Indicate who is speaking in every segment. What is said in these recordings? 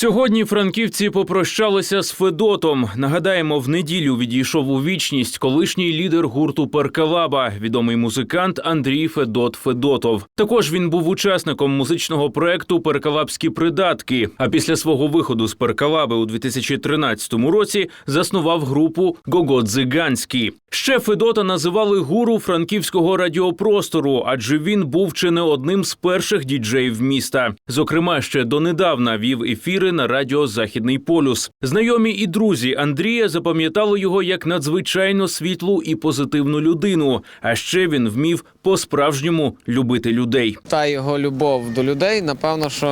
Speaker 1: Сьогодні франківці попрощалися з Федотом. Нагадаємо, в неділю відійшов у вічність колишній лідер гурту Перкалаба, відомий музикант Андрій Федот Федотов. Також він був учасником музичного проекту Перкалабські придатки. А після свого виходу з Перкалаби у 2013 році заснував групу Гого Дзиганські. Ще Федота називали гуру франківського радіопростору, адже він був чи не одним з перших діджеїв міста. Зокрема, ще донедавна вів ефіри на радіо Західний полюс. Знайомі і друзі Андрія запам'ятали його як надзвичайно світлу і позитивну людину. А ще він вмів по-справжньому любити людей.
Speaker 2: Та його любов до людей, напевно, що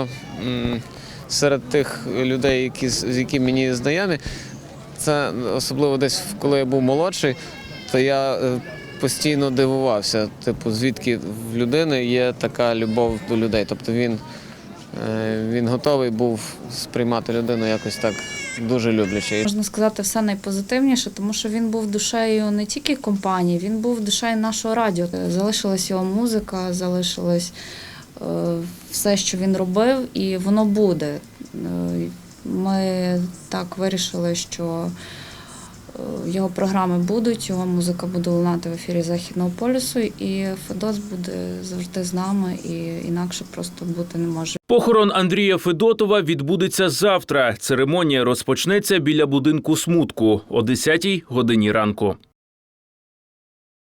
Speaker 2: м, серед тих людей, які, з якими мені знайомі, це особливо десь коли я був молодший, то я е, постійно дивувався, типу, звідки в людини є така любов до людей. Тобто він, він готовий був сприймати людину якось так дуже любляче.
Speaker 3: Можна сказати, все найпозитивніше, тому що він був душею не тільки компанії, він був душею нашого радіо. Залишилась його музика, залишилось е, все, що він робив, і воно буде. Е, Ми так вирішили, що е, його програми будуть, його музика буде лунати в ефірі Західного полюсу, і Федос буде завжди з нами, і інакше просто бути не може.
Speaker 1: Похорон Андрія Федотова відбудеться завтра. Церемонія розпочнеться біля будинку смутку о 10-й годині ранку.